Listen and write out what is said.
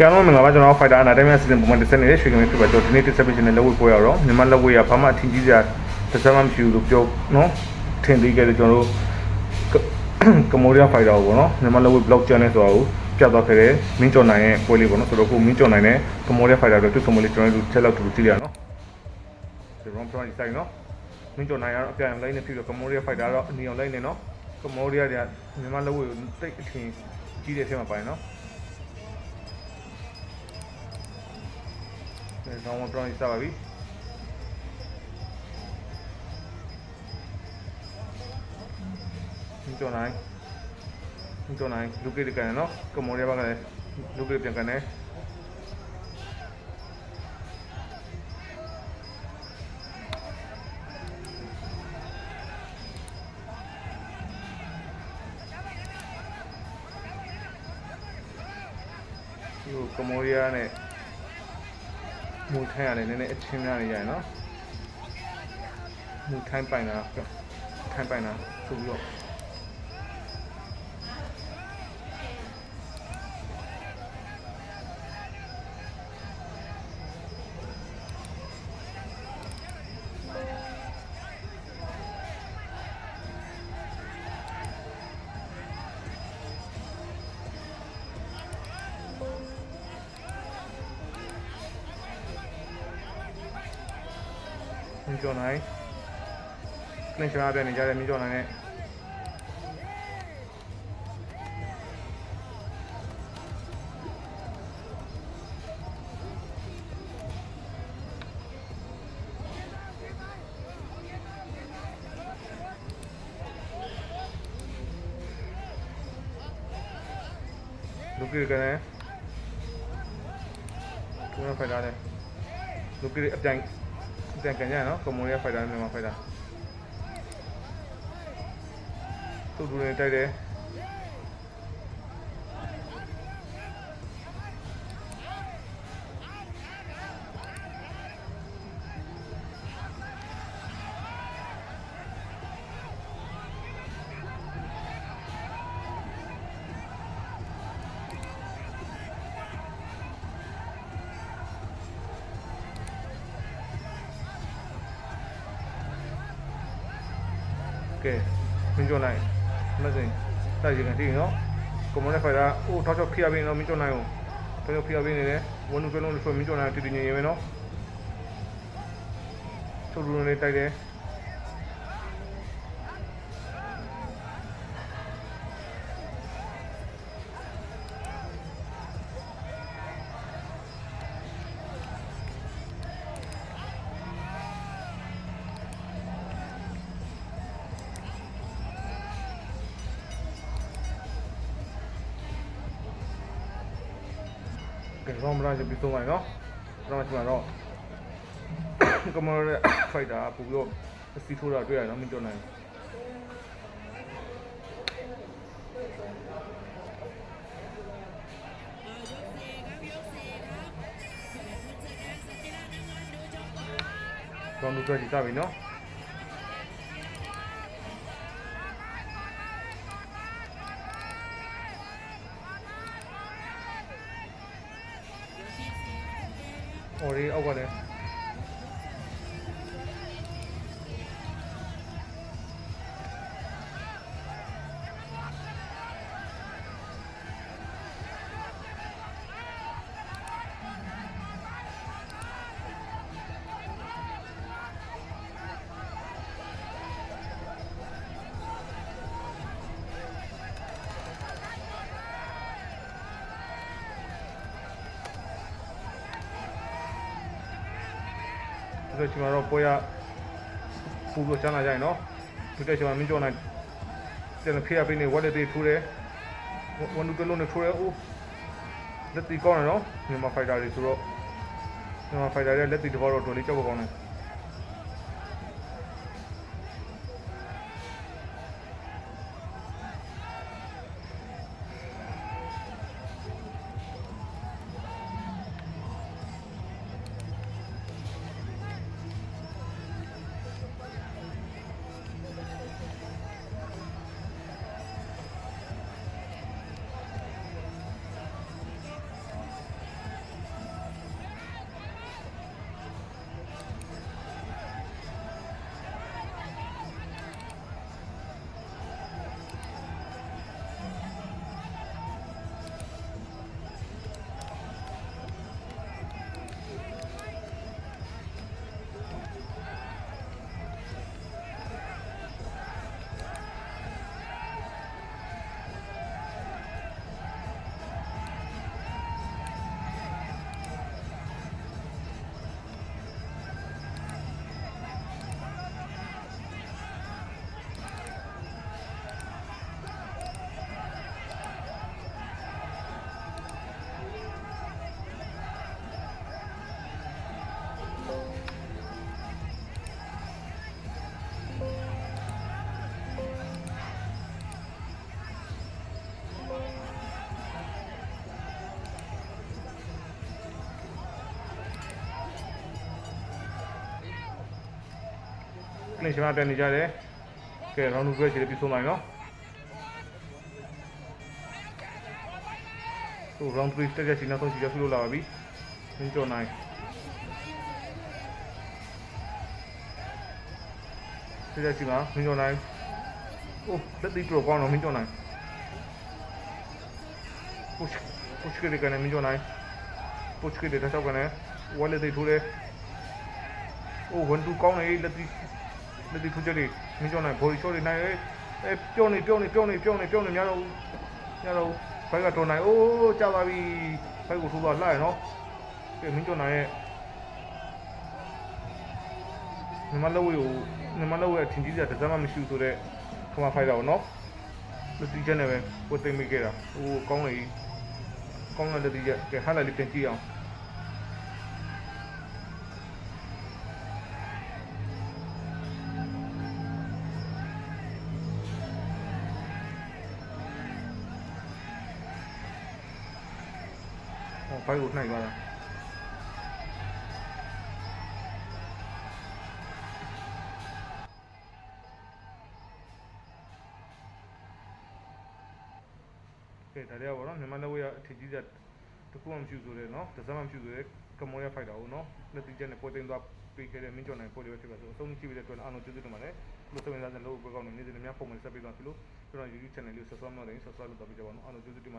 ကဲအားလုံးမင်္ဂလာပါကျွန်တော် Fighter Anatomy အစီအစဉ်ပုံမှန်တစ်ဆက်နေတဲ့ရွှေကမင်းဖြစ်ပါကျွန်တော်ဒီနေ့တစ်ဆက်ပေးခြင်းနဲ့လက်ဝဲပွဲရတော့မြန်မာလက်ဝဲရဘာမှအထင်ကြီးစရာတစ်ဆက်မှမရှိဘူးလို့ပြောနော်ထင်သေးခဲ့တယ်ကျွန်တော်တို့ကမိုရီးယား Fighter ကိုပေါ့နော်မြန်မာလက်ဝဲ block channel ဆိုတာကိုပြတ်သွားခဲ့တယ်မင်းကျော်နိုင်ရဲ့ပွဲလေးပေါ့နော်ဆိုတော့ကိုမင်းကျော်နိုင်နဲ့ကမိုရီးယား Fighter တို့တွေ့ဆုံမလေးကျွန်တော်တို့ချက်လောက်တူတူကြည့်ရအောင်နော်ဒီ round point ဆိုင်နော်မင်းကျော်နိုင်ကတော့အပြန် line နဲ့ဖြစ်ပြီးကမိုရီးယား Fighter တော့အနီအောင် line နဲ့နော်ကမိုရီးယားတွေကမြန်မာလက်ဝဲကိုတိတ်အထင်ကြီးတဲ့အထက်မှာပါတယ်နော်။ ဒါတော့ပြောင်းစပါပြီ။ကျော်နိုင်။ကျော်နိုင်လူကိတကန်နော်။ကမော်ရပါကလည်းလူကိပြန်ကန်နေ။ဒီကမော်ရနဲ့ မူထိုင်းရတယ်နည်းနည်းအချင်းများနေရရနော်မူထိုင်းပိုင်တာထိုင်းပိုင်တာဆိုပြီးတော့ မြင်ကျော်နိုင်ကလင်ချာပြန်နေကြတယ်မြင်ကျော်နိုင်နဲ့လူကြီးကနေသူကဖိုင်တာနဲ့လူကြီးအပြိုင် အပြိုင်ကန်ကြရနော်ကွန်မွန်ရဲ့ဖိုင်တာနဲ့မြန်မာဖိုင်တာသူ့လူတွေတိုက်တယ် ကဲမြင်ကျော်နိုင်မစင်တိုက်ရင်တည်နော်ကွန်မွန်ရဲ့ဖိုင်တာအိုးထောက်ချောက်ဖိရပြီးနော်မြင်ကျော်နိုင်အောင်တော်တော်ဖိရပြီးနေတယ်ဝန်နုကလုံးလို့ဆိုမြင်ကျော်နိုင်တည်တည်ငြိမ်ငြိမ်ပဲနော်သူ့လူတွေတိုက်တယ် ကဲရောမလာချပြီးသုံးပါနော်ကျွန်တော်ကျွန်တော်ကမ္ဘာရဲ့ဖိုက်တာပူပြီးတော့စီထိုးတာတွေ့ရနော်မင်းပြောနိုင်တော့လူတွေ့ကြည့်တာပြီနော်။ အော်ဒီအောက်က လည်းဒီလိုချိန်မှာတော့ပွဲရပူလို့ချမ်းလာကြရင်နော်။ဒီတဲ့ချိန်မှာမင်းကြောနိုင်တယ်ဖေးရပေးနေဝက်လက်တွေထိုးတယ်။ဝန်ဒူကလုံးနဲ့ထိုးတယ်။အိုးလက်တီကောင်းတယ်နော်။မြန်မာဖိုက်တာတွေဆိုတော့မြန်မာဖိုက်တာတွေလက်တီတစ်ဘောတော့တော်လေးကြောက်ကောင်းတယ်။ ကလင်ရှင်မတက်နေကြတယ်ကဲ round 2ဆွဲချေပြီးဆုံးသွားပြီနော်ဟို round 3တက်ကြချင်နောက်ဆုံးချီရဆူလို့လာပါပြီမင်းကျော်နိုင်တက်ကြချင်ပါမင်းကျော်နိုင်အိုးလက်တိတော့ကောင်းတော့မင်းကျော်နိုင် push push ကလေးကနေမင်းကျော်နိုင် push ကလေးတစ်ချောက်ကနေဝါလက်တိထိုးတယ်အိုး1 2ကောင်းနေလက် တိလက်တိထိုးကြတယ်မင်းကျော်နိုင် body shot တွေနိုင်အဲအဲပြုံးနေပြုံးနေပြုံးနေပြုံးနေပြုံးနေများတော့များတော့ဘိုက်ကတော်နိုင်အိုးကြာပါပြီဘိုက်ကိုထိုးတော့လှရနော်ကဲမင်းကျော်နိုင်ရဲ့နမလောဝေကိုနမလောဝေအထင်ကြီးစရာတစ်စမ်းမှမရှိဘူးဆိုတော့ခမဖိုက်တာကိုနော်လက်တိချက်နဲ့ပဲကိုသိမ့်မိခဲ့တာဟိုကောင်းလေကောင်းတဲ့လက်တိချက်ကဲဟာလာလေးပြန်ကြည့်အောင် ဘိုက်ကိုနှိုက်သွားတာကဲဒါတွေကပေါ့နော်မြန်မာလက်ဝဲရအထင်ကြီးတဲ့တကူမှမရှိဘူးဆိုတော့နော်တစ်စမ်းမှမရှိဘူးဆိုတော့ကမောရဖိုက်တာဟုတ်နော်လက်တိချက်နဲ့ပေါ်တင်သွားပေးခဲ့တဲ့မင်းကျော်နိုင်ပေါ်လေးပဲဖြစ်ပါဆိုအဆုံးကြည့်ပြီးတဲ့အတွက်အားလုံးကျေးဇူးတင်ပါတယ်လို့ဆိုရင်လည်းလို့ဘယ်ကောင်းနေနေနေများပုံမှန်ဆက်ပြီးသွားပြီလို့ကျွန်တော် YouTube channel လေး subscribe လုပ်တယ် subscribe လုပ်တော့ပြကြပါတော့အားလုံးကျေးဇူးတင်ပါတယ်